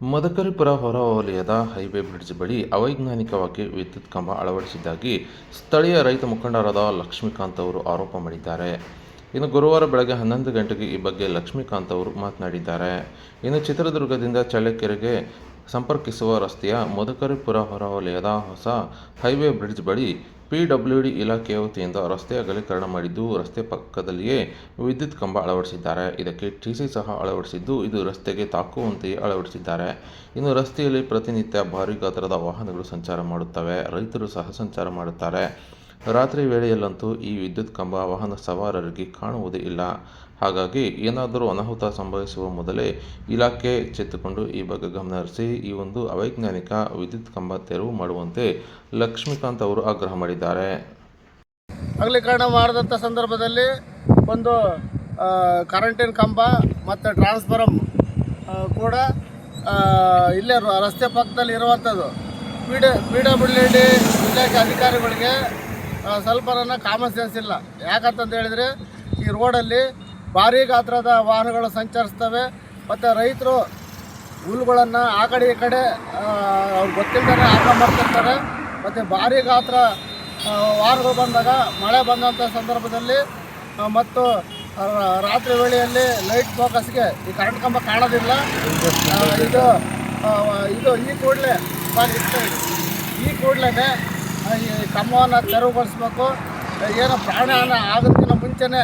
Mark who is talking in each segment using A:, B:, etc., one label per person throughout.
A: ಮದಕರಿಪುರ ಹೊರವಲಯದ highway bridge ಬಳಿ ಅವೈಜ್ಞಾನಿಕವಾಗಿ ವಿದ್ಯುತ್ ಕಂಬ ಅಳವಡಿಸಿದ್ದಾಗಿ ಸ್ಥಳೀಯ ರೈತ ಮುಖಂಡರಾದ ಲಕ್ಷ್ಮೀಕಾಂತ್ ಅವರು ಆರೋಪ ಮಾಡಿದ್ದಾರೆ. ಇನ್ನು ಗುರುವಾರ ಬೆಳಗ್ಗೆ ಹನ್ನೊಂದು ಗಂಟೆಗೆ ಈ ಬಗ್ಗೆ ಲಕ್ಷ್ಮೀಕಾಂತ್ ಅವರು ಮಾತನಾಡಿದ್ದಾರೆ. ಇನ್ನು ಚಿತ್ರದುರ್ಗದಿಂದ ಚಳ್ಳಕೆರೆಗೆ ಸಂಪರ್ಕಿಸುವ ರಸ್ತೆಯ ಮದಕರಿಪುರ ಹೊರವಲಯದ ಹೊಸ ಹೈವೇ ಬ್ರಿಡ್ಜ್ ಬಳಿ ಪಿ ಡಬ್ಲ್ಯೂ ಡಿ ಇಲಾಖೆಯ ವತಿಯಿಂದ ರಸ್ತೆ ಅಗಲೀಕರಣ ಮಾಡಿದ್ದು ರಸ್ತೆ ಪಕ್ಕದಲ್ಲಿಯೇ ವಿದ್ಯುತ್ ಕಂಬ ಅಳವಡಿಸಿದ್ದಾರೆ. ಇದಕ್ಕೆ ಟಿಸಿ ಸಹ ಅಳವಡಿಸಿದ್ದು ಇದು ರಸ್ತೆಗೆ ತಾಕುವಂತೆಯೇ ಅಳವಡಿಸಿದ್ದಾರೆ. ಇನ್ನು ರಸ್ತೆಯಲ್ಲಿ ಪ್ರತಿನಿತ್ಯ ಭಾರೀ ಗಾತ್ರದ ವಾಹನಗಳು ಸಂಚಾರ ಮಾಡುತ್ತವೆ. ರೈತರು ಸಹ ಸಂಚಾರ ಮಾಡುತ್ತಾರೆ. ರಾತ್ರಿ ವೇಳೆಯಲ್ಲಂತೂ ಈ ವಿದ್ಯುತ್ ಕಂಬ ವಾಹನ ಸವಾರರಿಗೆ ಕಾಣುವುದೇ ಇಲ್ಲ. ಹಾಗಾಗಿ ಏನಾದರೂ ಅನಾಹುತ ಸಂಭವಿಸುವ ಮೊದಲೇ ಇಲಾಖೆ ಎಚ್ಚೆತ್ತುಕೊಂಡು ಈ ಬಗ್ಗೆ ಗಮನ ಹರಿಸಿ, ಈ ಒಂದು ಅವೈಜ್ಞಾನಿಕ ವಿದ್ಯುತ್ ಕಂಬ ತೆರವು ಮಾಡುವಂತೆ ಲಕ್ಷ್ಮೀಕಾಂತ್ ಅವರು ಆಗ್ರಹ ಮಾಡಿದ್ದಾರೆ.
B: ಅಗಲೀಕರಣ ಮಾಡಿದಂಥ ಸಂದರ್ಭದಲ್ಲಿ ಒಂದು ಕರೆಂಟಿನ ಕಂಬ ಮತ್ತು ಟ್ರಾನ್ಸ್ಫರಮ್ ಕೂಡ ಇಲ್ಲೇ ರಸ್ತೆ ಪಕ್ಕದಲ್ಲಿ ಇರುವಂಥದ್ದು P D, P W D ಇಲಾಖೆ ಅಧಿಕಾರಿಗಳಿಗೆ ಆ, ಸ್ವಲ್ಪನ ಕಾಮನ್ ಸೆನ್ಸ್ ಇಲ್ಲ. ಯಾಕಂತಂದು ಹೇಳಿದರೆ ಈ ರೋಡಲ್ಲಿ ಭಾರೀ ಗಾತ್ರದ ವಾಹನಗಳು ಸಂಚರಿಸ್ತವೆ. ಮತ್ತು ರೈತರು ಹುಲ್ಗಳನ್ನು ಆ ಕಡೆ ಈ ಕಡೆ ಅವ್ರು ಗೊತ್ತಿಲ್ಲದೇ ಮಾಡ್ತಿರ್ತಾರೆ. ಮತ್ತು ಭಾರೀ ಗಾತ್ರ ವಾಹನಗಳು ಬಂದಾಗ ಮಳೆ ಬಂದಂಥ ಸಂದರ್ಭದಲ್ಲಿ ಮತ್ತು ರಾತ್ರಿ ವೇಳೆಯಲ್ಲಿ ಲೈಟ್ ಫೋಕಸ್ಗೆ ಈ ಕರೆಂಟ್ ಕಂಬ ಕಾಣೋದಿಲ್ಲ. ಇದು ಇದು ಈ ಕೂಡಲೇ ಈ ಕೂಡಲೇ ಈ ಕಂಬವನ್ನು ತೆರವುಗೊಳಿಸ್ಬೇಕು. ಏನೋ ಪ್ರಾಣಹಾನಿ ಆಗೋದಕ್ಕಿಂತ ಮುಂಚೆನೇ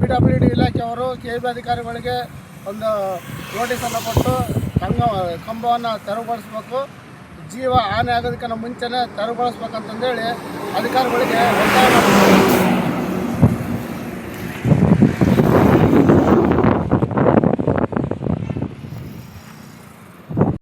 B: ಪಿ ಡಬ್ಲ್ಯೂ ಡಿ ಇಲಾಖೆಯವರು ಕೆ ಬಿ ಅಧಿಕಾರಿಗಳಿಗೆ ಒಂದು ನೋಟಿಸನ್ನು ಕೊಟ್ಟು ಕಂಬ ಕಂಬವನ್ನು ತೆರವುಗೊಳಿಸ್ಬೇಕು. ಜೀವ ಹಾನಿ ಆಗೋದಕ್ಕಿಂತ ಮುಂಚೆನೇ ತೆರವುಗೊಳಿಸ್ಬೇಕಂತಂದೇಳಿ ಅಧಿಕಾರಿಗಳಿಗೆ ಒತ್ತಾಯ ಮಾಡ್ತಾರೆ